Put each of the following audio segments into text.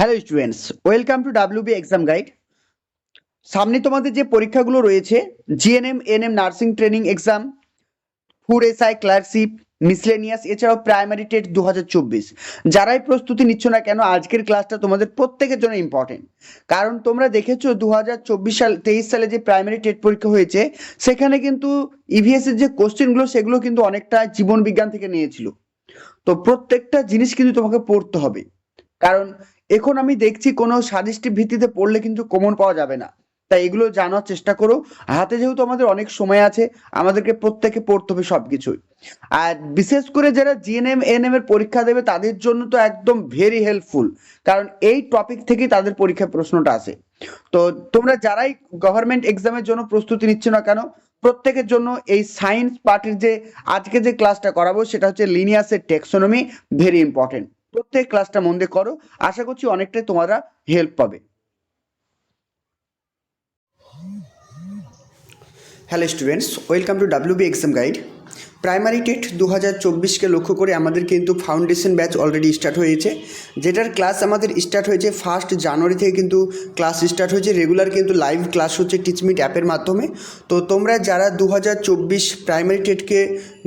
Hello students welcome to WB exam guide সামনে তোমাদের যে পরীক্ষাগুলো রয়েছে GNM ANM nursing training exam food SI clerkship miscellaneous এছাড়াও প্রাইমারি টেট দু হাজার চব্বিশ। যারাই প্রস্তুতি নিচ্ছ না কেন, আজকের ক্লাসটা তোমাদের প্রত্যেকের জন্য ইম্পর্টেন্ট কারণ তোমরা দেখেছ দু হাজার চব্বিশ সাল, তেইশ সালে যে প্রাইমারি টেট পরীক্ষা হয়েছে, সেখানে কিন্তু ইভিএসের যে কোশ্চেনগুলো সেগুলো কিন্তু অনেকটা জীবন বিজ্ঞান থেকে নিয়েছিল। তো প্রত্যেকটা জিনিস কিন্তু তোমাকে পড়তে হবে। কারণ এখন আমি দেখছি কোনো সাজেস্টিভ ভিত্তিতে পড়লে কিন্তু কমন পাওয়া যাবে না। তাই এগুলো জানার চেষ্টা করো। হাতে যেহেতু আমাদের অনেক সময় আছে, আমাদেরকে প্রত্যেকে পড়তে হবে সবকিছুই। আর বিশেষ করে যারা জিএনএম এনএম এর পরীক্ষা দেবে, তাদের জন্য তো একদম ভেরি হেল্পফুল কারণ এই টপিক থেকেই তাদের পরীক্ষার প্রশ্নটা আসে। তো তোমরা যারাই গভর্নমেন্ট এক্সামের জন্য প্রস্তুতি নিচ্ছ না কেন, প্রত্যেকের জন্য এই সায়েন্স পার্টির যে আজকে যে ক্লাসটা করাবো, সেটা হচ্ছে লিনিয়াসের টেক্সোনমি ভেরি ইম্পর্টেন্ট প্রত্যেক ক্লাসটা মন দিয়ে করো। আশা করছি অনেকটাই তোমরা হেল্প পাবে। Hello students welcome to WB exam guide primary TET দু হাজার চব্বিশকে লক্ষ্য করে আমাদের কিন্তু ফাউন্ডেশন ব্যাচ অলরেডি স্টার্ট হয়েছে। যেটার ক্লাস আমাদের স্টার্ট হয়েছে ফার্স্ট জানুয়ারি থেকে কিন্তু ক্লাস স্টার্ট হয়েছে। রেগুলার কিন্তু লাইভ ক্লাস হচ্ছে টিচমিট অ্যাপের মাধ্যমে। তো তোমরা যারা দু হাজার চব্বিশ প্রাইমারি টেটকে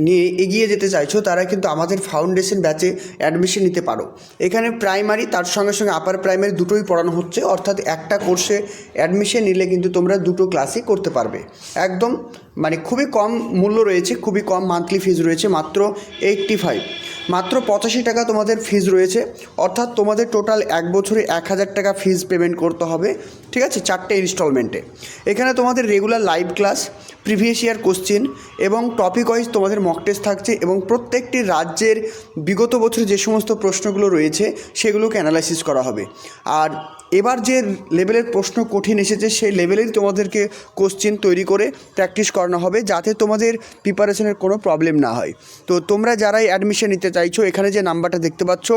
নিয়ে এগিয়ে যেতে চাইছো, তারা কিন্তু আমাদের ফাউন্ডেশন ব্যাচে অ্যাডমিশন নিতে পারো। এখানে প্রাইমারি, তার সঙ্গে সঙ্গে আপার প্রাইমারি দুটোই পড়ানো হচ্ছে। অর্থাৎ একটা কোর্সে অ্যাডমিশন নিলে কিন্তু তোমরা দুটো ক্লাসই করতে পারবে। একদম মানে খুবই কম মূল্য রয়েছে, খুবই কম মান্থলি ফিজ রয়েছে মাত্র এইটটি ফাইভ মাত্র পঁচাশি টাকা তোমাদের ফিজ রয়েছে। অর্থাৎ তোমাদের টোটাল এক বছরে এক হাজার টাকা ফিজ পেমেন্ট করতে হবে। ঠিক আছে? চারটে ইনস্টলমেন্টে এখানে তোমাদের regular live class previous year question এবং টপিক ওয়াইজ তোমাদের মক টেস্ট থাকছে এবং প্রত্যেকটি রাজ্যের বিগত বছরে যে সমস্ত প্রশ্নগুলো রয়েছে সেগুলোকে অ্যানালাইসিস করা হবে। আর এবার যে লেভেলের প্রশ্ন কঠিন এসেছে, সেই লেভেলেই তোমাদেরকে কোশ্চেন তৈরি করে প্র্যাকটিস করানো হবে যাতে তোমাদের প্রিপারেশনের কোনো প্রবলেম না হয়। তো তোমরা যারাই অ্যাডমিশন নিতে চাইছো, এখানে যে নাম্বারটা দেখতে পাচ্ছ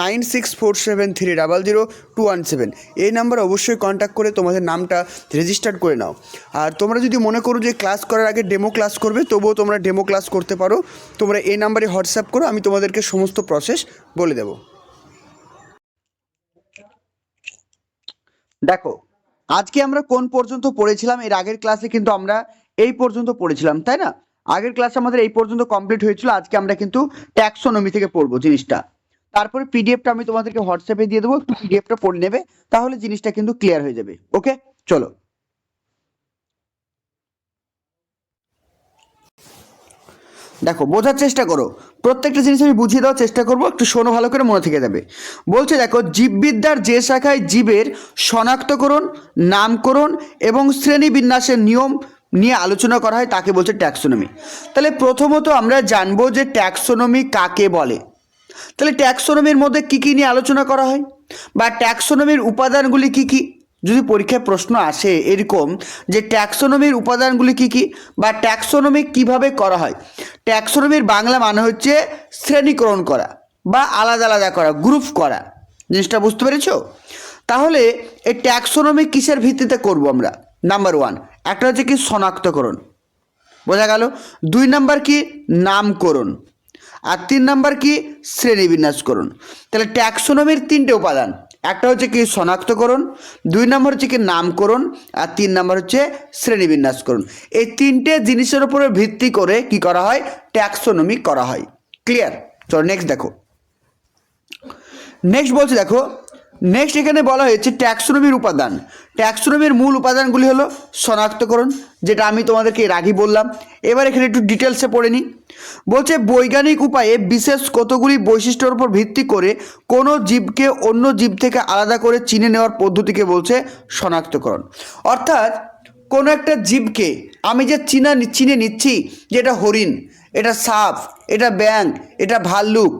nine six four seven three double zero two one seven এই নাম্বার অবশ্যই কন্ট্যাক্ট করে তোমাদের নামটা রেজিস্টার করে নাও। আর তোমরা যদি মনে করো যে ক্লাস করার আগে ডেমো ক্লাস করবে, তবুও তোমরা ডেমো ক্লাস করতে পারো। তোমরা এই নাম্বারে হোয়াটসঅ্যাপ করো, আমি তোমাদেরকে সমস্ত প্রসেস বলে দেবো। দেখো, আজকে আমরা কোন পর্যন্ত পড়েছিলাম, এর আগের ক্লাসে কিন্তু আমরা এই পর্যন্ত পড়েছিলাম, তাই না? আগের ক্লাস আমাদের এই পর্যন্ত কমপ্লিট হয়েছিল, আজকে আমরা কিন্তু ট্যাক্সোনমি থেকে পড়ব জিনিসটা। তারপরে পিডিএফটা আমি তোমাদেরকে হোয়াটসঅ্যাপে দিয়ে দেবো, একটু পিডিএফটা পড়ে নেবে, তাহলে জিনিসটা কিন্তু ক্লিয়ার হয়ে যাবে ওকে চলো। দেখো, বোঝার চেষ্টা করো প্রত্যেকটা জিনিস আমি বুঝিয়ে দেওয়ার চেষ্টা করব, একটু শোনো ভালো করে, মনে থেকে যাবে। বলছে, দেখো, জীববিদ্যার যে শাখায় জীবের শনাক্তকরণ, নামকরণ এবং শ্রেণীবিন্যাসের নিয়ম নিয়ে আলোচনা করা হয়, তাকে বলছে ট্যাক্সোনমি। তাহলে প্রথমত আমরা জানব যে ট্যাক্সোনমি কাকে বলে। তাহলে ট্যাক্সোনমির মধ্যে কি কি নিয়ে আলোচনা করা হয়? বা ট্যাক্সোনমির উপাদানগুলি কি কি? যদি পরীক্ষায় প্রশ্ন আসে এরকম যে ট্যাক্সোনমির উপাদানগুলি কি কি বা ট্যাক্সোনমি কীভাবে করা হয়, ট্যাক্সোনমির বাংলা মানে হচ্ছে শ্রেণীকরণ করা বা আলাদা আলাদা করা গ্রুপ করা। জিনিসটা বুঝতে পেরেছ? তাহলে এই ট্যাক্সোনমি কিসের ভিত্তিতে করব আমরা? নাম্বার ওয়ান একটা হচ্ছে কি শনাক্তকরণ। বোঝা গেল? দুই নাম্বার কি নামকরণ। আর তিন নাম্বার কি শ্রেণীবিন্যাসকরণ। তাহলে ট্যাক্সোনমির তিনটে উপাদান। একটা হচ্ছে কি শনাক্তকরণ, দুই নম্বর হচ্ছে কি নামকরণ, আর তিন নম্বর হচ্ছে শ্রেণীবিন্যাসকরণ এই তিনটে জিনিসের উপরে ভিত্তি করে কি করা হয়? ট্যাক্সোনমি করা হয়। ক্লিয়ার চলো নেক্সট দেখো। নেক্সট বলছি দেখো নেক্সট এখানে বলা হয়েছে ট্যাক্সোনমির উপাদান। ট্যাক্সোনমির মূল উপাদানগুলি হলো শনাক্তকরণ, যেটা আমি তোমাদেরকে এর আগেই বললাম। এবার এখানে একটু ডিটেলসে পড়ে নিই বলছে বৈজ্ঞানিক উপায়ে বিশেষ কতগুলি বৈশিষ্ট্যের উপর ভিত্তি করে কোনো জীবকে অন্য জীব থেকে আলাদা করে চিনে নেওয়ার পদ্ধতিকে বলছে শনাক্তকরণ। অর্থাৎ কোনো একটা জীবকে আমি যে চিনা চিনে নিচ্ছি যে এটা হরিণ, এটা সাপ, এটা ব্যাং এটা ভাল্লুক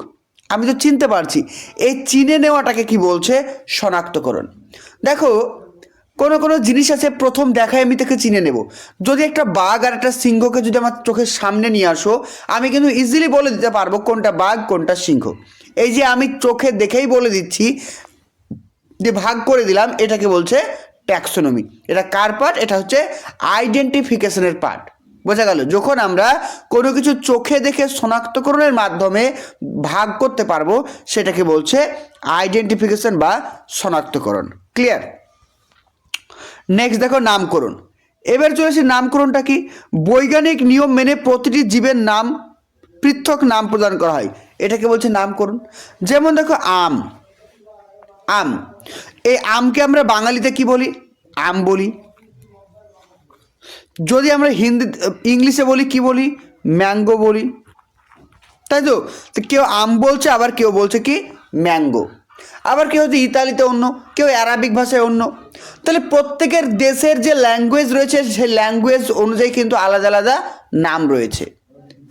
আমি তো চিনতে পারছি। এই চিনে নেওয়াটাকে কি বলছে? শনাক্তকরণ। দেখো, কোনো কোনো জিনিস আছে, প্রথম দেখায় আমি তাকে চিনে নেব। যদি একটা বাঘ আর একটা সিংহকে যদি আমার চোখের সামনে নিয়ে আসো, আমি কিন্তু ইজিলি বলে দিতে পারব কোনটা বাঘ, কোনটা সিংহ। এই যে আমি চোখে দেখেই বলে দিচ্ছি, যে ভাগ করে দিলাম, এটাকে বলছে ট্যাক্সোনমি এটা কার পার্ট এটা হচ্ছে আইডেন্টিফিকেশনের পার্ট বোঝা গেল, যখন আমরা কোনো কিছু চোখে দেখে শনাক্তকরণের মাধ্যমে ভাগ করতে পারব, সেটাকে বলছে আইডেন্টিফিকেশন বা শনাক্তকরণ। ক্লিয়ার নেক্সট দেখো নামকরণ। এবার চলেছে নামকরণটা কি? বৈজ্ঞানিক নিয়ম মেনে প্রতিটি জীবের নাম পৃথক নাম প্রদান করা হয়। এটাকে বলছে নামকরণ। যেমন দেখো আম। আম। এই আমকে আমরা বাঙালিতে কি বলি? আম বলি। যদি আমরা হিন্দি, ইংলিশে বলি, কি বলি? ম্যাঙ্গো বলি। তাই তো? কেউ আম বলছে, আবার কেউ বলছে কি? ম্যাঙ্গো। আবার কেউ হচ্ছে ইতালিতে অন্য, কেউ অ্যারাবিক ভাষায় অন্য। তাহলে প্রত্যেকের দেশের যে ল্যাঙ্গুয়েজ রয়েছে, সেই ল্যাঙ্গুয়েজ অনুযায়ী কিন্তু আলাদা আলাদা নাম রয়েছে।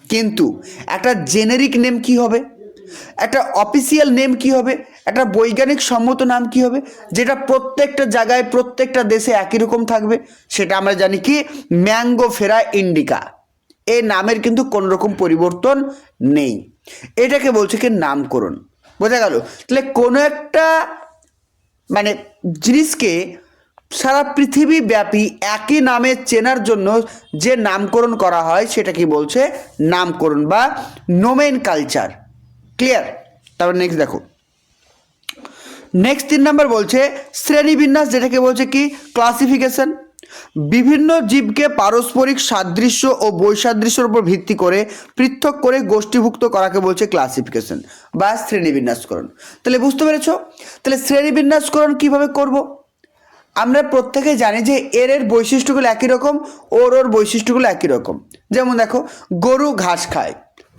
কিন্তু একটা জেনেরিক নেম কি হবে? একটা অফিসিয়াল নেম কি হবে? একটা বৈজ্ঞানিক সম্মত নাম কি হবে? যেটা প্রত্যেকটা জায়গায়, প্রত্যেকটা দেশে একই রকম থাকবে, সেটা আমরা জানি কি? ম্যাঙ্গো ফেরা ইন্ডিকা। এই নামের কিন্তু কোনো রকম পরিবর্তন নেই। এটাকে বলছে কি? নামকরণ। বোঝা গেল? তাহলে কোনো একটা মানে জিনিসকে সারা পৃথিবী ব্যাপী একই নামে চেনার জন্য যে নামকরণ করা হয়, সেটা কি বলছে? নামকরণ বা নোমেন কালচার। ক্লিয়ার? তারপর নেক্সট দেখো। নেক্সট তিন নাম্বার বলছে শ্রেণীবিন্যাস, যেটাকে বলছে কি? ক্লাসিফিকেশন বিভিন্ন জীবকে পারস্পরিক সাদৃশ্য ও বৈসাদৃশ্যের উপর ভিত্তি করে পৃথক করে গোষ্ঠীভুক্ত করাকে বলছে ক্লাসিফিকেশন বা শ্রেণীবিন্যাসকরণ। তাহলে বুঝতে পেরেছ? তাহলে শ্রেণীবিন্যাসকরণ কীভাবে করব? আমরা প্রত্যেকে জানি যে এর এর বৈশিষ্ট্যগুলো একই রকম, ওর ওর বৈশিষ্ট্যগুলো একই রকম। যেমন দেখো, গরু ঘাস খায়।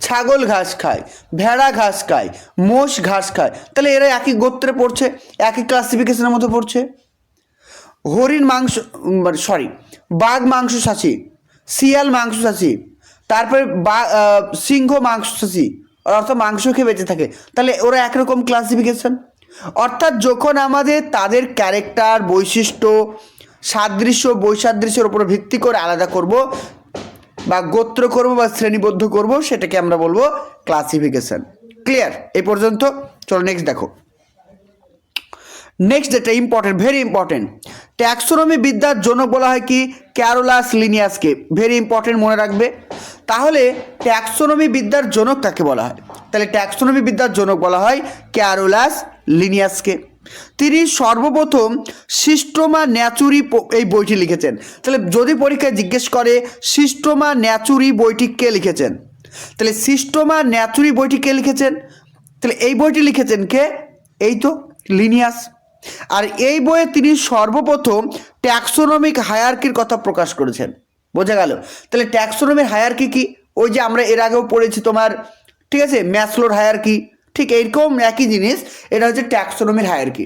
ছাগল ঘাস খায়, ভেড়া ঘাস খায়, মোষ ঘাস খায়, তাহলে এরা একই গোত্রে পড়ছে, একই ক্লাসিফিকেশনের মধ্যে পড়ছে? হরিণ মাংস সরি বাঘ মাংস শাসি, শিয়াল মাংস শাসি, তারপরে বা সিংহ মাংস শাসি অর্থাৎ মাংস খেয়ে বেঁচে থাকে, তাহলে ওরা একরকম ক্লাসিফিকেশন অর্থাৎ যখন আমাদের তাদের ক্যারেক্টার বৈশিষ্ট্য, সাদৃশ্য, বৈসাদৃশ্যের উপর ভিত্তি করে আলাদা করব বা গোত্র করব বা শ্রেণীবদ্ধ করব, সেটাকে আমরা বলব ক্লাসিফিকেশন ক্লিয়ার এই পর্যন্ত। চলো নেক্সট দেখো। নেক্সট যেটা ইম্পর্টেন্ট ভেরি ইম্পর্টেন্ট ট্যাক্সোনমি বিদ্যার জনক বলা হয় কি? ক্যারোলাস লিনিয়াসকে ভেরি ইম্পর্টেন্ট মনে রাখবে। তাহলে ট্যাক্সোনমি বিদ্যার জনক কাকে বলা হয়? তাহলে ট্যাক্সোনমি বিদ্যার জনক বলা হয় ক্যারোলাস লিনিয়াসকে তিনি সর্বপ্রথম সিস্টোমা ন্যাচুরি এই বইটি লিখেছেন। তাহলে যদি পরীক্ষায় জিজ্ঞেস করে, সিস্টোমা ন্যাচুরি বইটি কে লিখেছেন? তাহলে সিস্টোমা ন্যাচুরি বইটি কে লিখেছেন? তাহলে এই বইটি লিখেছেন কে? এই তো, লিনিয়াস। আর এই বইয়ে তিনি সর্বপ্রথম ট্যাক্সোনমিক হায়ারকির কথা প্রকাশ করেছেন। বোঝা গেল? তাহলে ট্যাক্সোনমিক হায়ারকি কি? ওই যে আমরা এর আগেও পড়েছি তোমার, ঠিক আছে? ম্যাসলোর হায়ারকি। ঠিক এইরকম একই জিনিস, এটা হচ্ছে ট্যাক্সোনমির হায়ারকি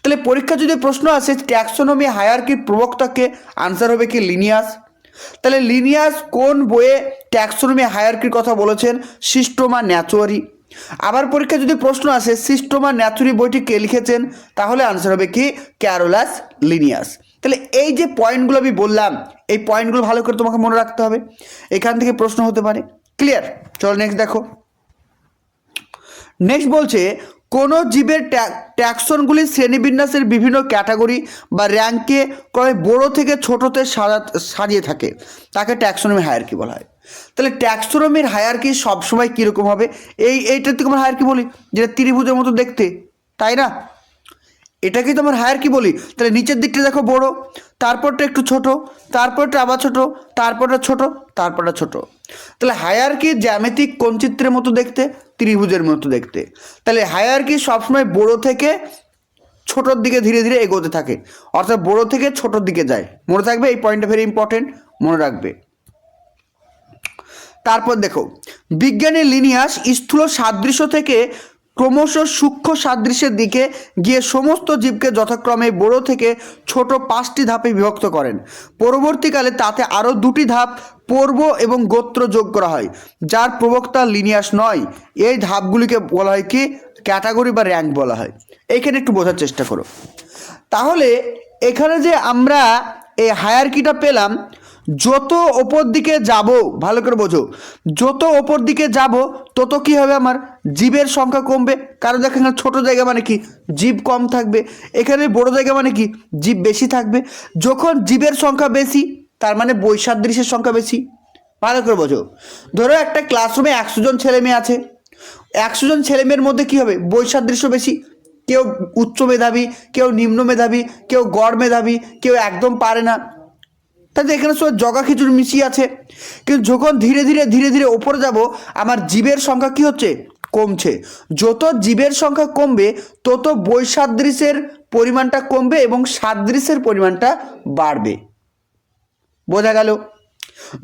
তাহলে পরীক্ষা যদি প্রশ্ন আসে ট্যাক্সোনমি হায়ারকির প্রবক্তাকে আনসার হবে কি লিনিয়াস তাহলে লিনিয়াস কোন বইয়ে ট্যাক্সোনমি হায়ারকির কথা বলেছেন? সিস্টোমা ন্যাচুয়ারি আবার পরীক্ষা যদি প্রশ্ন আসে সিস্টোমা ন্যাচুরি বইটি কে লিখেছেন? তাহলে আনসার হবে কি? ক্যারোলাস লিনিয়াস তাহলে এই যে পয়েন্টগুলো আমি বললাম, এই পয়েন্টগুলো ভালো করে তোমাকে মনে রাখতে হবে। এখান থেকে প্রশ্ন হতে পারে। ক্লিয়ার চলো নেক্সট দেখো। নেক্সট বলছে, কোনো জীবের ট্যা- ট্যাক্সনগুলি শ্রেণীবিন্যাসের বিভিন্ন ক্যাটাগরি বা র্যাঙ্কে ক্রমে বড় থেকে ছোটোতে সাজা, সাজিয়ে থাকে। তাকে ট্যাক্সরোমের হায়ার কি বলা হয়। তাহলে ট্যাক্সোনমির হায়ারকি সবসময় কীরকম হবে? এই, এইটার থেকে আমরা হায়ারকি বলি, যেটা ত্রিভুজের মতো দেখতে, তাই না? এটাকেই তোমার হায়ার কি বলি? তাহলে নিচের দিকটা দেখো বড়, তারপরটা একটু ছোট, তারপরটা আবার ছোট, তারপরটা ছোট তারপরটা ছোট। তাহলে হায়ার কি জ্যামিতিক কোনচিত্রের মতো দেখতে? ত্রিভুজের মতো দেখতে। তাহলে হায়ার কি সবসময় বড় থেকে ছোটোর দিকে ধীরে ধীরে এগোতে থাকে। অর্থাৎ বড় থেকে ছোটোর দিকে যায়। মনে থাকবে এই পয়েন্টটা ভেরি ইম্পর্টেন্ট মনে রাখবে। তারপর দেখো, বিজ্ঞানের লিনিয়াস স্থূল সাদৃশ্য থেকে ক্রমশ সূক্ষ্ম সাদৃশ্যের দিকে গিয়ে সমস্ত জীবকে যথাক্রমে বড় থেকে ছোট পাঁচটি ধাপে বিভক্ত করেন। পরবর্তীকালে তাতে আরও দুটি ধাপ পর্ব এবং গোত্র যোগ করা হয়, যার প্রবক্তা লিনিয়াস নয়। এই ধাপগুলিকে বলা হয় কি? ক্যাটাগরি বা র্যাঙ্ক বলা হয়। এইখানে একটু বোঝার চেষ্টা করো। তাহলে এখানে যে আমরা এই হায়ারকিটা পেলাম যত ওপর দিকে যাব, ভালো করে বোঝো, যত ওপর দিকে যাব, তত কি হবে আমার? জীবের সংখ্যা কমবে। কারণ দেখো এখানে ছোটো জায়গা মানে কি? জীব কম থাকবে। এখানে বড় জায়গা মানে কি? জীব বেশি থাকবে। যখন জীবের সংখ্যা বেশি, তার মানে বৈসাদৃশ্যের সংখ্যা বেশি। ভালো করে বোঝো। ধরো একটা ক্লাসরুমে একশো জন ছেলে মেয়ে আছে। একশো জন ছেলে মেয়ের মধ্যে কী হবে? বৈসাদৃশ্য বেশি। কেউ উচ্চ মেধাবী, কেউ নিম্ন মেধাবী, কেউ গড় মেধাবী, কেউ একদম পারে না। তাহলে এখানে সব জগা খিচুড়ি মিশিয়ে আছে। কিন্তু যখন ধীরে ধীরে ধীরে ধীরে ওপরে যাব, আমার জীবের সংখ্যা কি হচ্ছে? কমছে। যত জীবের সংখ্যা কমবে, তত বৈসাদৃশ্যের পরিমাণটা কমবে এবং সাদৃশ্যের পরিমাণটা বাড়বে। বোঝা গেল?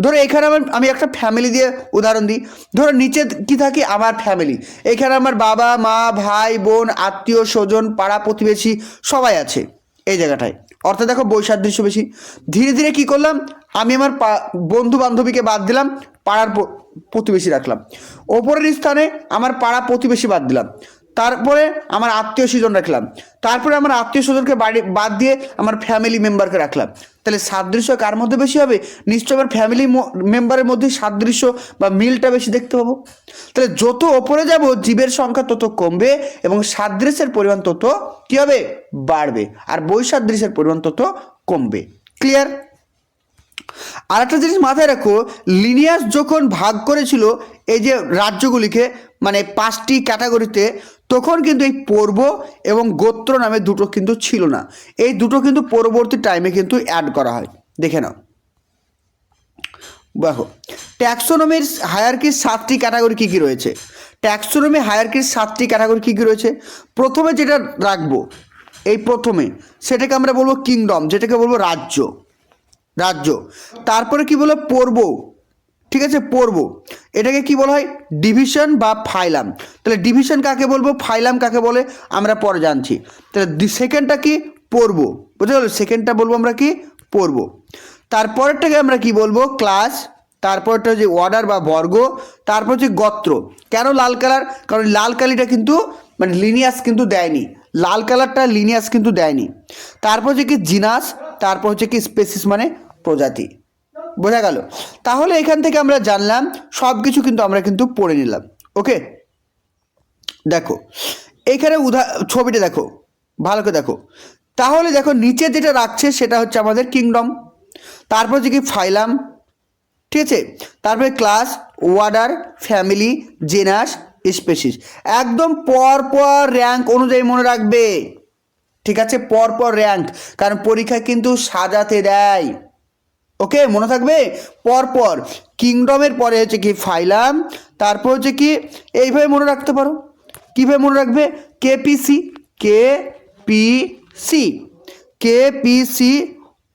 ধরো এখানে আমার, আমি একটা ফ্যামিলি দিয়ে উদাহরণ দিই। ধরো নিচে কি থাকে? আমার ফ্যামিলি এখানে আমার বাবা, মা, ভাই, বোন, আত্মীয়, স্বজন পাড়া প্রতিবেশী সবাই আছে এই জায়গাটায়। অর্থাৎ দেখো বৈসাদৃশ্য বেশি। ধীরে ধীরে কি করলাম? আমি আমার বন্ধু বান্ধবীকে বাদ দিলাম, পাড়ার প্রতিবেশী রাখলাম। ওপরের স্থানে আমার পাড়া প্রতিবেশী বাদ দিলাম। তারপরে আমার আত্মীয় স্বজন রাখলাম। তারপরে আমার আত্মীয় স্বজনকে বাড়ি, বাদ দিয়ে আমার ফ্যামিলি মেম্বারকে রাখলাম। তাহলে সাদৃশ্য কার মধ্যে বেশি হবে? নিশ্চয় আমার ফ্যামিলি মেম্বারের মধ্যে সাদৃশ্য বা মিলটা বেশি দেখতে পাবো। তাহলে যত ওপরে যাব, জীবের সংখ্যা তত কমবে এবং সাদৃশ্যের পরিমাণ তত কী হবে? বাড়বে। আর বৈসাদৃশ্যের পরিমাণ তত কমবে। ক্লিয়ার আর একটা জিনিস মাথায় রাখো লিনিয়াস যখন ভাগ করেছিল, এই যে রাজ্যগুলিকে মানে পাঁচটি ক্যাটাগরিতে তখন কিন্তু এই পর্ব এবং গোত্র নামে দুটো কিন্তু ছিল না। এই দুটো কিন্তু পরবর্তী টাইমে কিন্তু অ্যাড করা হয়। দেখে নাও। দেখো ট্যাক্সোনমির হায়ারকির সাতটি ক্যাটাগরি কী কী রয়েছে? ট্যাক্সোনমি হায়ারকির সাতটি ক্যাটাগরি কী কী রয়েছে? প্রথমে যেটা রাখব, এই প্রথমে সেটাকে আমরা বলব কিংডম যেটাকে বলব রাজ্য। রাজ্য। তারপরে কি বলব? পর্ব। ঠিক আছে পর্ব এটাকে কি বলা হয়? ডিভিশন বা ফাইলাম তাহলে ডিভিশন কাকে বলব? ফাইলাম কাকে বলে? আমরা পরে জানছি। তাহলে সেকেন্ডটা কি? পর্ব বুঝতে পারল? সেকেন্ডটা বলব আমরা কি? পর্ব তারপরেরটাকে আমরা কি বলব? ক্লাস তারপরটা হচ্ছে অর্ডার বা বর্গ। তারপর হচ্ছে গত্র। কেন লাল কালার কারণ লাল কালিটা কিন্তু মানে লিনিয়াস কিন্তু দেয়নি। লাল কালারটা লিনিয়াস কিন্তু দেয়নি। তারপর হচ্ছে কি জিনাস তারপর হচ্ছে কি স্পেসিস মানে প্রজাতি। বোঝা গেল। তাহলে এখান থেকে আমরা জানলাম সব কিছু কিন্তু আমরা কিন্তু পড়ে নিলাম। ওকে? দেখো, এখানে উদা ছবিটা দেখো, ভালো করে দেখো। তাহলে দেখো, নিচে যেটা রাখছে সেটা হচ্ছে আমাদের কিংডম তারপর হচ্ছে কি ফাইলাম, ঠিক আছে? তারপরে class order family genus species একদম পর পর র্যাঙ্ক অনুযায়ী মনে রাখবে। ঠিক আছে? পর পর র্যাঙ্ক কারণ পরীক্ষা কিন্তু সাজাতে দেয়। ওকে, মনে থাকবে? পর পর কিংডমের পরে হচ্ছে কি ফাইলাম, তারপর হচ্ছে কি এইভাবে মনে রাখতে পারো। কীভাবে মনে রাখবে? KPC K P C K P C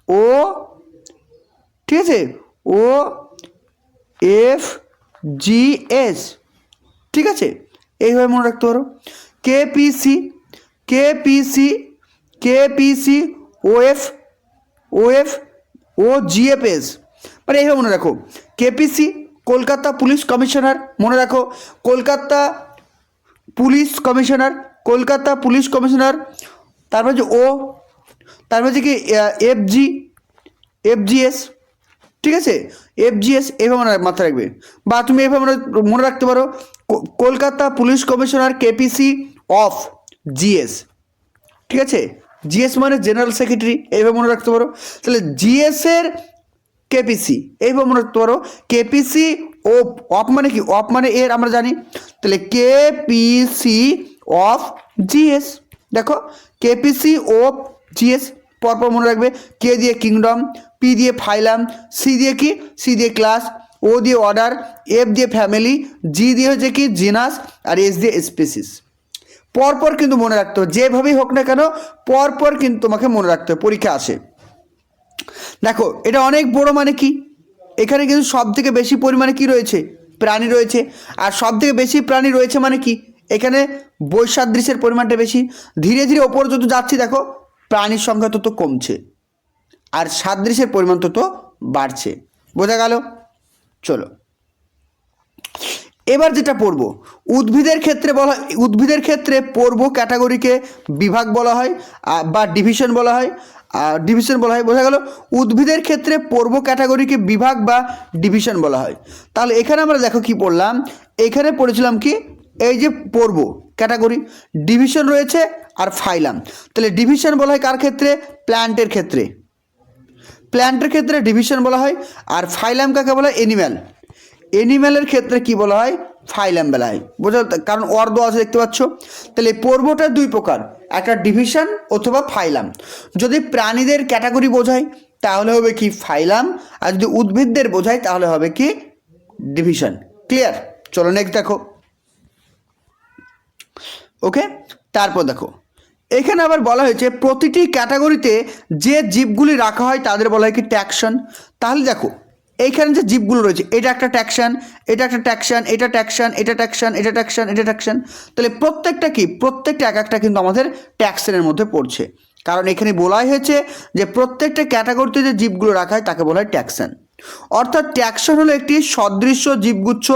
O, ঠিক আছে? ও, এফ, জি, এস, ঠিক আছে? এইভাবে মনে রাখতে পারো। K P C K P O GFS মানে এইভাবে মনে রাখো, কেপিসি, কলকাতা পুলিশ কমিশনার, মনে রাখো, Kolkata police commissioner, Kolkata police commissioner তারপর হচ্ছে ও তারপর হচ্ছে কি এফজি, এফজিএস, ঠিক আছে? এফজিএস এইভাবে মনে মাথায় রাখবে। বা তুমি এইভাবে মনে- মনে রাখতে পারো Kolkata police commissioner, KPC, of, GS, ঠিক আছে? জিএস মানে জেনারেল সেক্রেটারি, এইভাবে মনে রাখতে পারো। তাহলে জিএস এর কেপিসি, এইভাবে মনে রাখতে পারো। কেপিসি ও অফ মানে কি? অফ মানে এর, আমরা জানি। তাহলে কেপিসি অফ জিএস, দেখো। কেপিসি অফ জিএস, পরপর মনে রাখবে। কে দিয়ে কিংডম, পি দিয়ে ফাইলাম, সি দিয়ে কি? সি দিয়ে ক্লাস, ও দিয়ে অর্ডার, এফ দিয়ে ফ্যামিলি, জি দিয়ে হচ্ছে কি? জিনাস, আর এস দিয়ে স্পেসিস। পরপর কিন্তু মনে রাখতে হবে। যেভাবেই হোক না কেন, পরপর কিন্তু তোমাকে মনে রাখতে হবে, পরীক্ষা আসে। দেখো, এটা অনেক বড় মানে কি? এখানে কিন্তু সব থেকে বেশি পরিমাণে কি রয়েছে? প্রাণী রয়েছে। আর সব থেকে বেশি প্রাণী রয়েছে মানে কি? এখানে বৈসাদৃশ্যের পরিমাণটা বেশি। ধীরে ধীরে ওপর যত যাচ্ছি, দেখো, প্রাণীর সংখ্যা তত কমছে। আর সাদৃশ্যের পরিমাণ তত বাড়ছে। বোঝা গেল? চলো। এবার যেটা পড়ব, উদ্ভিদের ক্ষেত্রে বলা উদ্ভিদের ক্ষেত্রে পর্ব ক্যাটাগরিকে বিভাগ বলা হয় বা ডিভিশন বলা হয় ডিভিশন বলা হয়, বোঝা গেল? উদ্ভিদের ক্ষেত্রে পর্ব ক্যাটাগরিকে বিভাগ বা ডিভিশন বলা হয়। তাহলে এখানে আমরা দেখো কি পড়লাম, এখানে পড়েছিলাম কি? এই যে পর্ব ক্যাটাগরি ডিভিশন রয়েছে আর ফাইলাম তাহলে ডিভিশন বলা হয় কার ক্ষেত্রে? প্ল্যান্টের ক্ষেত্রে। প্ল্যান্টের ক্ষেত্রে ডিভিশন বলা হয় আর ফাইলাম কাকে বলা হয়? এনিম্যাল এনিম্যালের ক্ষেত্রে কি বলা হয়? ফাইলাম বলা হয় বোঝা কারণ অর্ধ আছে, দেখতে পাচ্ছ? তাহলে পর্বটা দুই প্রকার। একটা ডিভিশন অথবা ফাইলাম যদি প্রাণীদের ক্যাটাগরি বোঝায় তাহলে হবে কি ফাইলাম আর যদি উদ্ভিদদের বোঝায় তাহলে হবে কি ডিভিশন ক্লিয়ার চলো নেক্সট দেখো। ওকে তারপর দেখো। এখানে আবার বলা হয়েছে, প্রতিটি ক্যাটাগরিতে যে জীবগুলি রাখা হয়, তাদের বলা হয় কি ট্যাকশন তাহলে দেখো এইখানে যে জীবগুলো রয়েছে, এটা একটা ট্যাকশন এটা একটা ট্যাকশন এটা ট্যাকশন এটা ট্যাকশন এটা ট্যাকশন এটা ট্যাকশন তাহলে প্রত্যেকটা কি? প্রত্যেকটা এক একটা কিন্তু আমাদের ট্যাক্সনের মধ্যে পড়ছে। কারণ এখানে বলাই হয়েছে যে প্রত্যেকটা ক্যাটাগরিতে যে জীবগুলো রাখা হয়, তাকে বলা হয় ট্যাক্সন অর্থাৎ ট্যাক্সন হলো একটি সদৃশ্য জীবগুচ্ছ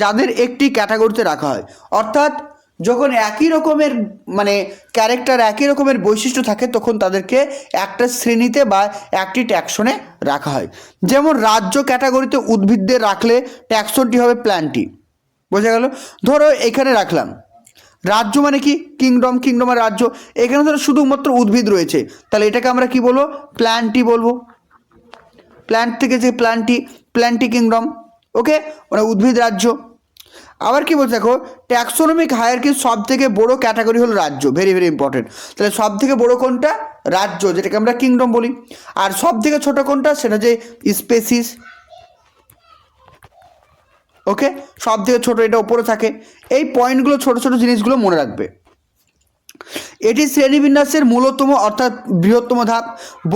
যাদের একটি ক্যাটাগরিতে রাখা হয়। অর্থাৎ যখন একই রকমের মানে ক্যারেক্টার একই রকমের বৈশিষ্ট্য থাকে, তখন তাদেরকে একটা শ্রেণীতে বা একটি ট্যাক্সনে রাখা হয়। যেমন রাজ্য ক্যাটাগরিতে উদ্ভিদদের রাখলে ট্যাক্সনটি হবে প্ল্যান্টি বোঝা গেল? ধরো এখানে রাখলাম। রাজ্য মানে কি? কিংডম কিংডমের রাজ্য। এখানে ধরো শুধুমাত্র উদ্ভিদ রয়েছে। তাহলে এটাকে আমরা কি বলব? প্ল্যান্টি বলব। প্ল্যান্ট থেকে যে প্ল্যান্টি প্ল্যান্টি কিংডম ওকে মানে উদ্ভিদ রাজ্য। আবার কি বলছে দেখো ট্যাক্সোনমিক হায়ারকির সব থেকে বড় ক্যাটাগরি হলো রাজ্য ভেরি ভেরি ইম্পর্টেন্ট তাহলে সব থেকে বড় কোনটা? রাজ্য, যেটাকে আমরা কিংডম বলি। আর সব থেকে ছোটো কোনটা? সেটা যে স্পেসিস ওকে সব থেকে ছোটো এটা ওপরে থাকে। এই পয়েন্টগুলো ছোটো ছোটো জিনিসগুলো মনে রাখবে। এটি শ্রেণীবিন্যাসের মূলতম অর্থাৎ বৃহত্তম ধাপ।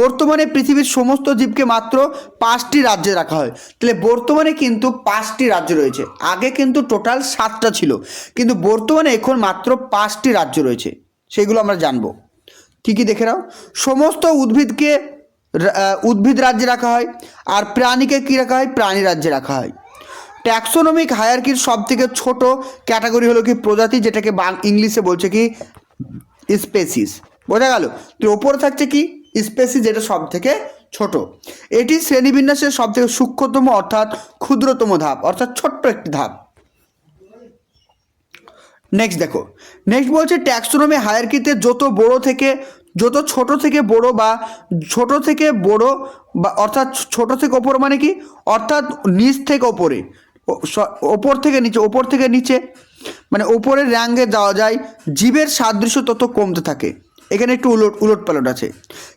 বর্তমানে পৃথিবীর সমস্ত জীবকে মাত্র পাঁচটি রাজ্যে রাখা হয়। তাহলে বর্তমানে কিন্তু পাঁচটি রাজ্য রয়েছে। আগে কিন্তু টোটাল সাতটা ছিল। কিন্তু বর্তমানে এখন মাত্র পাঁচটি রাজ্য রয়েছে। সেগুলো আমরা জানব। কী কী দেখে নাও। সমস্ত উদ্ভিদকে উদ্ভিদ রাজ্যে রাখা হয়। আর প্রাণীকে কী রাখা হয়? প্রাণী রাজ্যে রাখা হয়। ট্যাক্সোনমিক হায়ারকির সব থেকে ছোটো ক্যাটাগরি হলো কি প্রজাতি, যেটাকে ইংলিশে বলছে কি স্পেসিস। বোঝা গেল? তো ওপরে থাকছে কি? স্পেসিস যেটা সব থেকে ছোট। এটি শ্রেণীবিন্যাসের সব থেকে সূক্ষ্মতম অর্থাৎ ক্ষুদ্রতম ধাপ, অর্থাৎ ছোট্ট একটি ধাপ। নেক্সট দেখো। নেক্সট বলছে ট্যাক্সোনমি হায়ারকিতে যত বড় থেকে, যত ছোট থেকে বড় বা ছোট থেকে বড় বা অর্থাৎ ছোট থেকে ওপর মানে কি? অর্থাৎ নিচ থেকে ওপরে। ওপর থেকে নিচে, ওপর থেকে নিচে। মানে ওপরের র্যাঙ্গে যাওয়া যায়, জীবের সাদৃশ্য তত কমতে থাকে। এখানে একটু উলট উলট পালট আছে।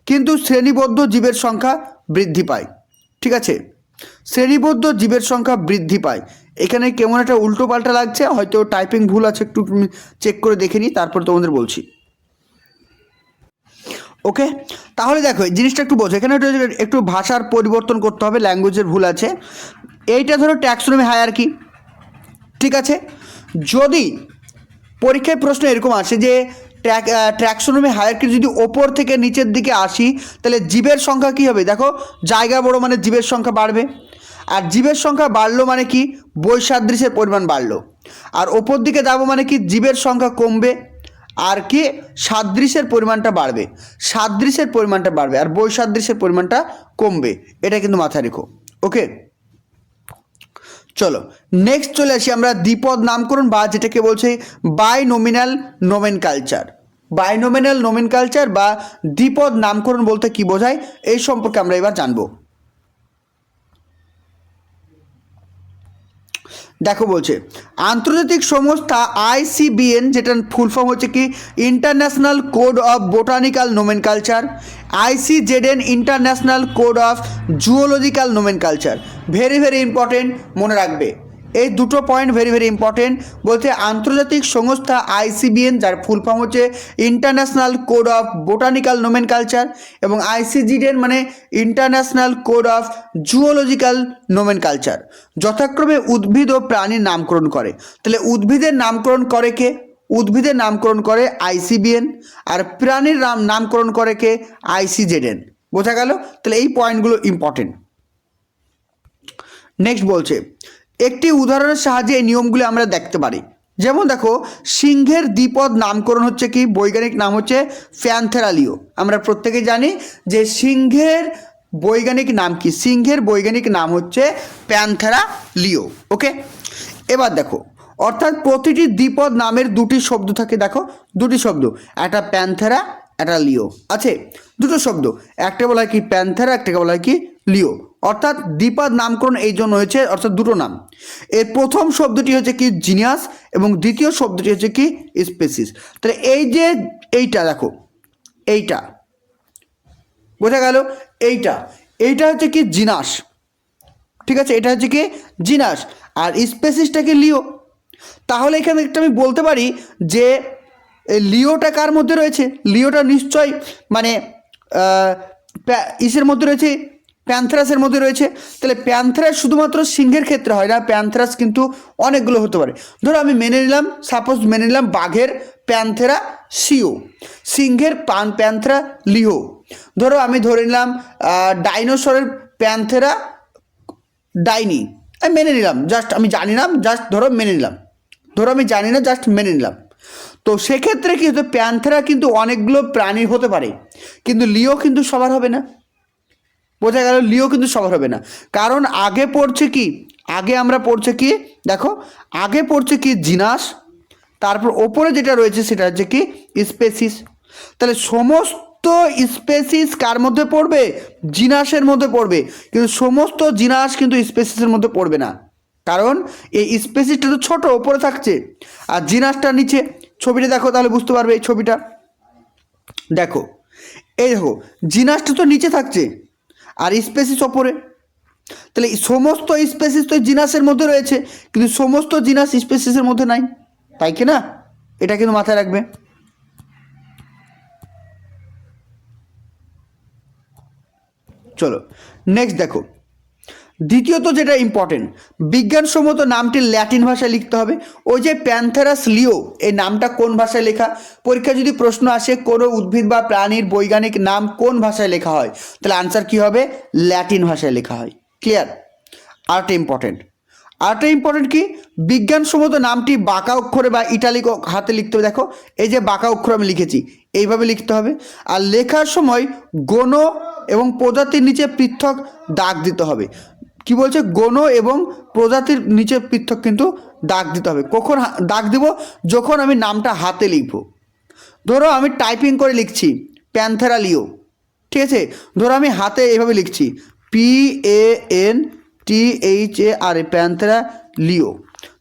কিন্তু শ্রেণীবদ্ধ জীবের সংখ্যা বৃদ্ধি পায়। ঠিক আছে? শ্রেণীবদ্ধ জীবের সংখ্যা বৃদ্ধি পায়। এখানে কেমন একটা উল্টো পাল্টা লাগছে, হয়তো টাইপিং ভুল আছে, একটু চেক করে দেখে নিই, তারপর তোমাদের বলছি। ওকে? তাহলে দেখো, এই জিনিসটা একটু বোঝো। এখানে একটু ভাষার পরিবর্তন করতে হবে ল্যাঙ্গুয়েজের ভুল আছে। এইটা ধরো ট্যাক্সোনমি হায়ার কি ঠিক আছে? যদি পরীক্ষায় প্রশ্ন এরকম আসে যে ট্র্যাক ট্র্যাক্সোনমি হায়ারকি যদি ওপর থেকে নিচের দিকে আসি, তাহলে জীবের সংখ্যা কী হবে? দেখো, জায়গা বড় মানে জীবের সংখ্যা বাড়বে। আর জীবের সংখ্যা বাড়লো মানে কি? বৈসাদৃশ্যের পরিমাণ বাড়লো। আর ওপর দিকে যাব মানে কি? জীবের সংখ্যা কমবে। আর কি? সাদৃশ্যের পরিমাণটা বাড়বে। সাদৃশ্যের পরিমাণটা বাড়বে। আর বৈসাদৃশ্যের পরিমাণটা কমবে। এটা কিন্তু মাথায় রেখো। ওকে চলো নেক্সট চলে আসি আমরা দ্বিপদ নামকরণ বা যেটাকে বলছে binominal nomenclature. Binominal nomenclature বা দ্বিপদ নামকরণ বলতে কি বোঝায়, এই সম্পর্কে আমরা এবার জানব। দেখো বলছে, আন্তর্জাতিক সংস্থা আইসিবিএন যেটার ফুল ফর্ম হচ্ছে কি international code of botanical nomenclature ICZN international code of zoological nomenclature very very important মনে রাখবে। এই দুটো পয়েন্ট ভেরি ভেরি ইম্পর্টেন্ট বলতে আন্তর্জাতিক সংস্থা আইসিবিএন যার ফুল ফর্ম হচ্ছে international code of botanical nomenclature এবং আইসিজিডেন মানে international code of zoological nomenclature যথাক্রমে উদ্ভিদ ও প্রাণীর নামকরণ করে। তাহলে উদ্ভিদের নামকরণ করে কে? উদ্ভিদের নামকরণ করে আইসিবিএন আর প্রাণীর নাম, নামকরণ করে কে? আইসিজেডএন বোঝা গেল? তাহলে এই পয়েন্টগুলো ইম্পর্টেন্ট নেক্সট বলছে একটি উদাহরণের সাহায্যে এই নিয়মগুলি আমরা দেখতে পারি। যেমন দেখো, সিংহের দ্বিপদ নামকরণ হচ্ছে কি? বৈজ্ঞানিক নাম হচ্ছে প্যান্থেরালিও আমরা প্রত্যেকেই জানি যে সিংহের বৈজ্ঞানিক নাম কি? সিংহের বৈজ্ঞানিক নাম হচ্ছে প্যান্থেরা লিও ওকে এবার দেখো, অর্থাৎ প্রতিটি দ্বিপদ নামের দুটি শব্দ থাকে। দেখো, দুটি শব্দ। একটা প্যান্থেরা একটা লিও। আছে দুটো শব্দ। একটা বলা হয় কি প্যান্থেরা একটাকে বলা হয় কি লিও। অর্থাৎ দ্বিপাদ নামকরণ এই জন্য হয়েছে, অর্থাৎ দুটো নাম। এর প্রথম শব্দটি হচ্ছে কি জিনিয়াস এবং দ্বিতীয় শব্দটি হচ্ছে কি স্পেসিস। তাহলে এই যে এইটা, দেখো, এইটা, বোঝা গেল? এইটা এইটা হচ্ছে কি জিনাস। ঠিক আছে? এটা হচ্ছে কি জিনাস। আর স্পেসিসটা কি লিও? তাহলে এখানে একটা আমি বলতে পারি যে এই লিওটা কার মধ্যে রয়েছে? লিওটা নিশ্চয় মানে ইসের মধ্যে রয়েছে, প্যান্থরাসের মধ্যে রয়েছে। তাহলে প্যান্থরাস শুধুমাত্র সিংহের ক্ষেত্রে হয় না, প্যান্থরাস কিন্তু অনেকগুলো হতে পারে। ধরো আমি মেনে নিলাম সাপোজ মেনে নিলাম বাঘের প্যান্থেরা সিও, সিংহের পান প্যান্থেরা লিও। ধরো আমি ধরে নিলাম ডাইনোসরের প্যান্থেরা ডাইনি। আমি মেনে নিলাম জাস্ট আমি জানি না জাস্ট ধরো মেনে নিলাম। ধরো আমি জানি না জাস্ট মেনে নিলাম। তো সেক্ষেত্রে কি হতো প্যান্থেরা কিন্তু অনেকগুলো প্রাণী হতে পারে। কিন্তু লিও কিন্তু সবার হবে না। বোঝা গেল লিও কিন্তু সবার হবে না। কারণ আগে পড়ছে কি? আগে আমরা পড়ছে কি? দেখো, আগে পড়ছে কি জিনাস, তারপর ওপরে যেটা রয়েছে সেটা হচ্ছে কি স্পেসিস। তাহলে সমস্ত স্পেসিস কার মধ্যে পড়বে? জিনাসের মধ্যে পড়বে। কিন্তু সমস্ত জিনাস কিন্তু স্পেসিসের মধ্যে পড়বে না। কারণ এই স্পেসিসটা তো ছোট, ওপরে থাকছে। আর জিনাসটা নিচে। ছবিটা দেখো, তাহলে বুঝতে পারবে এই ছবিটা। দেখো, এই দেখো, জিনাসটা তো নিচে থাকছে, আর স্পেসিস ওপরে। তাহলে সমস্ত স্পেসিস তো জিনাসের মধ্যে রয়েছে, কিন্তু সমস্ত জিনাস স্পেসিসের মধ্যে নাই, তাই কি না? এটা কিন্তু মাথায় রাখবে। চলো নেক্সট দেখো দ্বিতীয়ত যেটা ইম্পর্টেন্ট বিজ্ঞানসম্মত নামটি ল্যাটিন ভাষায় লিখতে হবে। ওই যে প্যান্থেরাস লিও, এই নামটা কোন ভাষায় লেখা? পরীক্ষা যদি প্রশ্ন আসে, কোনো উদ্ভিদ বা প্রাণীর বৈজ্ঞানিক নাম কোন ভাষায় লেখা হয়? তাহলে আনসার কী হবে? ল্যাটিন ভাষায় লেখা হয়। ক্লিয়ার আরেকটা ইম্পর্টেন্ট আরেকটা ইম্পর্টেন্ট কি? বিজ্ঞানসম্মত নামটি বাঁকা অক্ষরে বা ইটালিক হাতে লিখতে হবে। দেখো, এই যে বাঁকা অক্ষর আমি লিখেছি, এইভাবে লিখতে হবে। আর লেখার সময় গণ এবং প্রজাতির নিচে পৃথক দাগ দিতে হবে। কি বলছে? গণ এবং প্রজাতির নিচে পৃথক কিন্তু দাগ দিতে হবে। কখন দাগ দিব? যখন আমি নামটা হাতে লিখব। ধরো আমি টাইপিং করে লিখছি প্যান্থেরা লিও ঠিক আছে? ধরো আমি হাতে এইভাবে লিখছি P A N T H E R A Panthera leo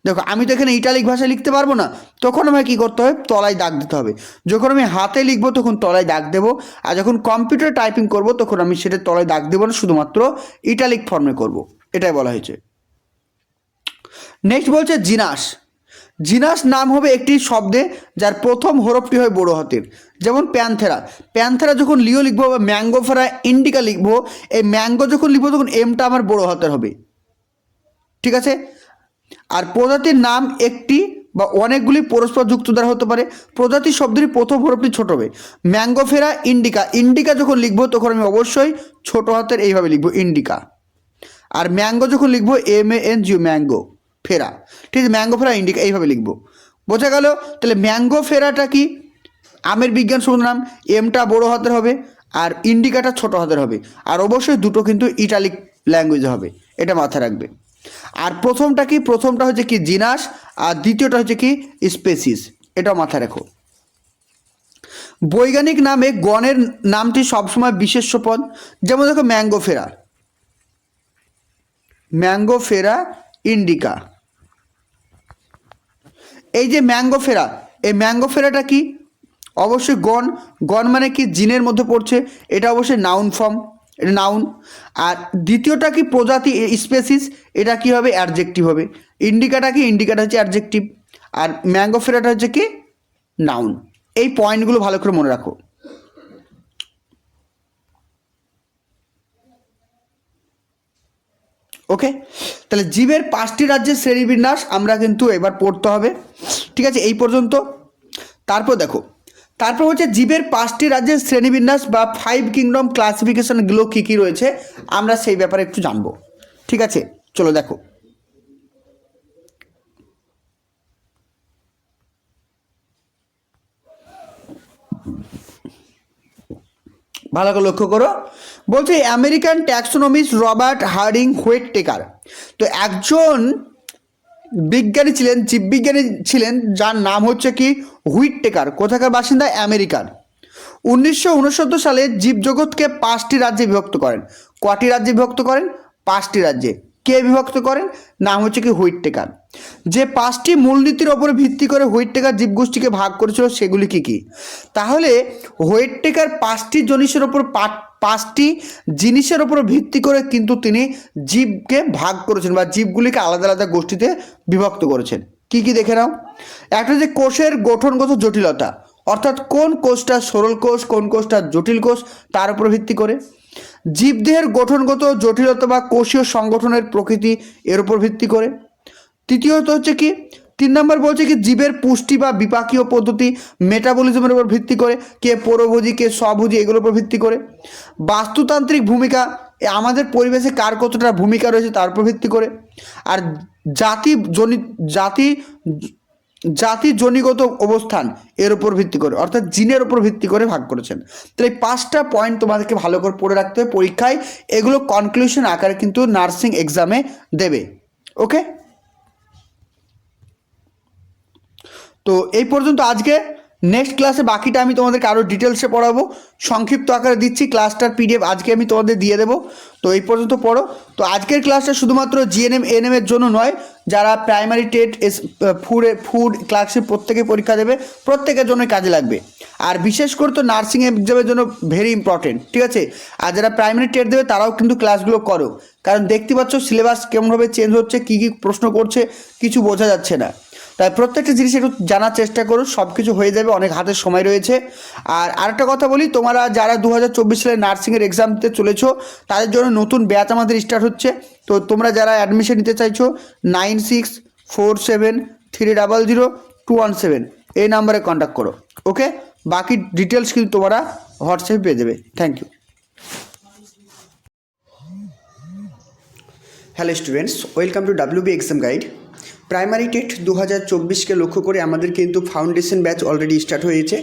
দেখো, আমি তো এখানে ইটালিক ভাষায় লিখতে পারব না। তখন আমাকে কী করতে হবে? তলায় দাগ দিতে হবে। যখন আমি হাতে লিখব, তখন তলায় দাগ দেবো। আর যখন কম্পিউটার টাইপিং করব, তখন আমি সেটা তলায় দাগ দেবো না, শুধুমাত্র ইটালিক ফর্মে করব। এটাই বলা হয়েছে। নেক্সট বলছে জিনাস। জিনাস নাম হবে একটি শব্দে যার প্রথম হরফটি হয় বড় হাতের। যেমন প্যান্থেরা। প্যান্থেরা যখন লিও লিখব বা ম্যাঙ্গোফেরা ইন্ডিকা লিখব, এই ম্যাঙ্গো যখন লিখব, তখন এমটা আমার বড় হাতের হবে। ঠিক আছে? আর প্রজাতির নাম একটি বা অনেকগুলি পরস্পর যুক্ত দ্বারা হতে পারে। প্রজাতি শব্দটি প্রথম হরফটি ছোট হবে। ম্যাঙ্গোফেরা, ইন্ডিকা। ইন্ডিকা যখন লিখব, তখন আমি অবশ্যই ছোট হাতের এইভাবে লিখব, ইন্ডিকা। আর ম্যাঙ্গো যখন লিখব M A N G O Mangifera. ঠিক আছে ম্যাঙ্গো ফেরা ইন্ডিকা, এইভাবে লিখব। বোঝা গেল? তাহলে ম্যাঙ্গো ফেরাটা কি? আমের বিজ্ঞান নাম, এমটা বড় হাতের হবে আর ইন্ডিকাটা ছোট হাতের হবে। আর অবশ্যই দুটো কিন্তু ইটালিক ল্যাঙ্গুয়েজে হবে, এটা মাথায় রাখবে। আর প্রথমটা কি? প্রথমটা হচ্ছে কি জিনাস, আর দ্বিতীয়টা হচ্ছে কি স্পেসিস। এটা মাথায় রাখো। বৈজ্ঞানিক নামে গণের নামটি সবসময় বিশেষ্য পদ যেমন দেখো ম্যাঙ্গোফেরা ম্যাঙ্গোফেরা ইন্ডিকা। এই যে ম্যাঙ্গোফেরা এই ম্যাঙ্গোফেরাটা কি? অবশ্যই গণ। গণ মানে কি? জিনের মধ্যে পড়ছে। এটা অবশ্যই নাউন ফর্ম। এটা নাউন আর দ্বিতীয়টা কি প্রজাতি স্পেসিস এটা কি হবে? অ্যাডজেক্টিভ হবে। ইন্ডিকাটা কি? ইন্ডিকাটা হচ্ছে অ্যাডজেক্টিভ আর ম্যাঙ্গোফেরাটা হচ্ছে কি? নাউন এই পয়েন্টগুলো ভালো করে মনে রাখো। ওকে তাহলে জীবের পাঁচটি রাজ্যের শ্রেণীবিন্যাস আমরা কিন্তু এবার পড়তে হবে। ঠিক আছে? এই পর্যন্ত। তারপর দেখো। তারপর হচ্ছে জীবের পাঁচটি রাজ্যের শ্রেণীবিন্যাস বা ফাইভ কিংডম ক্লাসিফিকেশনগুলো কী কী রয়েছে, আমরা সেই ব্যাপারে একটু জানব। ঠিক আছে? চলো দেখো। ভালো করে লক্ষ্য করো। বলছে American taxonomist Robert Harding Whittaker তো একজন বিজ্ঞানী ছিলেন জীববিজ্ঞানী ছিলেন, যার নাম হচ্ছে কি হুইট টেকার কোথাকার বাসিন্দা? আমেরিকার। উনিশশো উনসত্তর সালে জীবজগৎকে পাঁচটি রাজ্যে বিভক্ত করেন। কটি রাজ্যে বিভক্ত করেন? পাঁচটি রাজ্যে। কে বিভক্ত করেন? নাম হচ্ছে কি হুইটটেকার। যে পাঁচটি মূলনীতির ওপরে ভিত্তি করে হুইটটেকার জীবগোষ্ঠীকে ভাগ করেছিল সেগুলি কি কি? তাহলে হুইটটেকার পাঁচটি জিনিসের ওপর পাঁচটি জিনিসের ওপর ভিত্তি করে কিন্তু তিনি জীবকে ভাগ করেছেন বা জীবগুলিকে আলাদা আলাদা গোষ্ঠীতে বিভক্ত করেছেন। কি কি দেখে নাও? একটা যে কোষের গঠনগত জটিলতা। অর্থাৎ কোন কোষটা সরল কোষ, কোন কোষটা জটিল কোষ, তার উপর ভিত্তি করে। জীবদেহের গঠনগত জটিলতা বা কোষীয় সংগঠনের প্রকৃতি এর উপর ভিত্তি করে। তৃতীয়ত হচ্ছে কি? তিন নম্বর বলছে কি, জীবের পুষ্টি বা বিপাকীয় পদ্ধতি মেটাবলিজমের উপর ভিত্তি করে, কে পরভোজী, কে স্বভোজী, এগুলোর উপর ভিত্তি করে। বাস্তুতান্ত্রিক ভূমিকা আমাদের পরিবেশে কার কতটা ভূমিকা রয়েছে তার উপর ভিত্তি করে। আর জাতি জনি জাতি জাতি জনিগত অবস্থান এর উপর ভিত্তি করে, অর্থাৎ জিনের উপর ভিত্তি করে ভাগ করেছেন। তো এই পাঁচটা পয়েন্ট তোমাদেরকে ভালো করে পড়ে রাখতে হবে। পরীক্ষায় এগুলো কনক্লুশন আকারে কিন্তু নার্সিং এক্সামে দেবে। ওকে তো এই পর্যন্ত আজকে নেক্সট ক্লাসে বাকিটা আমি তোমাদেরকে আরও ডিটেলসে পড়াবো। সংক্ষিপ্ত আকারে দিচ্ছি ক্লাসটার পিডিএফ আজকে আমি তোমাদের দিয়ে দেবো। তো এই পর্যন্ত পড়ো। তো আজকের ক্লাসটা শুধুমাত্র জিএনএম এনএম এর জন্য নয়, যারা প্রাইমারি টেট, এস ফুডে ফুড ক্লাসে প্রত্যেকে পরীক্ষা দেবে, প্রত্যেকের জন্য কাজে লাগবে। আর বিশেষ করে তো নার্সিং এক্সামের জন্য ভেরি ইম্পর্টেন্ট ঠিক আছে? আর যারা প্রাইমারি টেট দেবে, তারাও কিন্তু ক্লাসগুলো করো। কারণ দেখতে পাচ্ছ সিলেবাস কেমনভাবে চেঞ্জ হচ্ছে, কী কী প্রশ্ন করছে, কিছু বোঝা যাচ্ছে না। তাই প্রত্যেকটা জিনিস একটু জানার চেষ্টা করো সব কিছু হয়ে যাবে, অনেক হাতের সময় রয়েছে। আর আরেকটা কথা বলি, তোমরা যারা দু হাজার চব্বিশ সালে নার্সিংয়ের এক্সাম দিতে চলেছো, তাদের জন্য নতুন ব্যাচ আমাদের স্টার্ট হচ্ছে। তো তোমরা যারা অ্যাডমিশন নিতে চাইছো nine six four seven three double zero two one seven এই নাম্বারে কন্ট্যাক্ট করো ওকে বাকি ডিটেলস কিন্তু তোমরা হোয়াটসঅ্যাপে পেয়ে যাবে thank you hello students welcome to WB exam guide primary TET দু হাজার চব্বিশকে লক্ষ্য করে আমাদের কিন্তু ফাউন্ডেশন ব্যাচ অলরেডি স্টার্ট হয়েছে।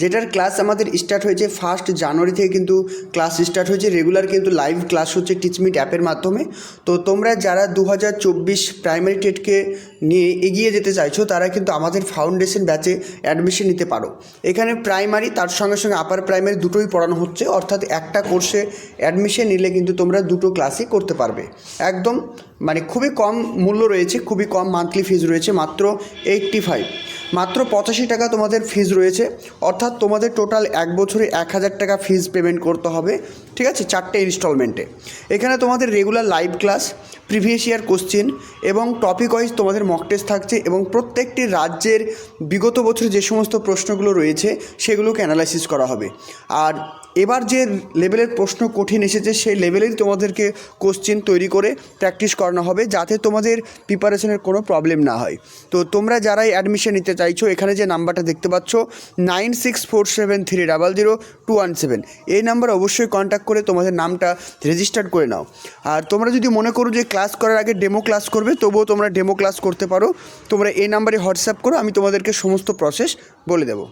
যেটার ক্লাস আমাদের স্টার্ট হয়েছে ফার্স্ট জানুয়ারি থেকে কিন্তু ক্লাস স্টার্ট হয়েছে। রেগুলার কিন্তু লাইভ ক্লাস হচ্ছে টিচমিট অ্যাপের মাধ্যমে। তো তোমরা যারা দু হাজার চব্বিশ প্রাইমারি টেটকে নিয়ে এগিয়ে যেতে চাইছো, তারা কিন্তু আমাদের ফাউন্ডেশন ব্যাচে অ্যাডমিশন নিতে পারো। এখানে প্রাইমারি, তার সঙ্গে সঙ্গে আপার প্রাইমারি দুটোই পড়ানো হচ্ছে। অর্থাৎ একটা কোর্সে অ্যাডমিশন নিলে কিন্তু তোমরা দুটো ক্লাসই করতে পারবে। একদম মানে খুবই কম মূল্য রয়েছে, খুবই কম মান্থলি ফিজ রয়েছে, মাত্র এইট্টি ফাইভ মাত্র পঁচাশি টাকা তোমাদের ফিজ রয়েছে, অর্থাৎ তোমাদের টোটাল এক বছরে এক হাজার টাকা ফিজ পেমেন্ট করতে হবে, ঠিক আছে? চারটে ইনস্টলমেন্টে এখানে তোমাদের regular live class previous year question এবং টপিক ওয়াইজ তোমাদের মক টেস্ট থাকছে এবং প্রত্যেকটি রাজ্যের বিগত বছরে যে সমস্ত প্রশ্নগুলো রয়েছে, সেগুলোকে অ্যানালাইসিস করা হবে। আর এবার যে লেভেলের প্রশ্ন কঠিন এসেছে, সেই লেভেলেই তোমাদেরকে কোশ্চেন তৈরি করে প্র্যাকটিস করানো হবে যাতে তোমাদের প্রিপারেশনের কোনো প্রবলেম না হয়। তো তোমরা যারাই অ্যাডমিশন নিতে চাইছো, এখানে যে নাম্বারটা দেখতে পাচ্ছ nine six four seven three double zero two one seven এই নাম্বার অবশ্যই কন্ট্যাক্ট করে তোমাদের নামটা রেজিস্টার করে নাও। আর তোমরা যদি মনে করো যে ক্লাস করার আগে ডেমো ক্লাস করবে, তবুও তোমরা ডেমো ক্লাস করতে পারো। তোমরা এই নাম্বারে হোয়াটসঅ্যাপ করো, আমি তোমাদেরকে সমস্ত প্রসেস বলে দেবো।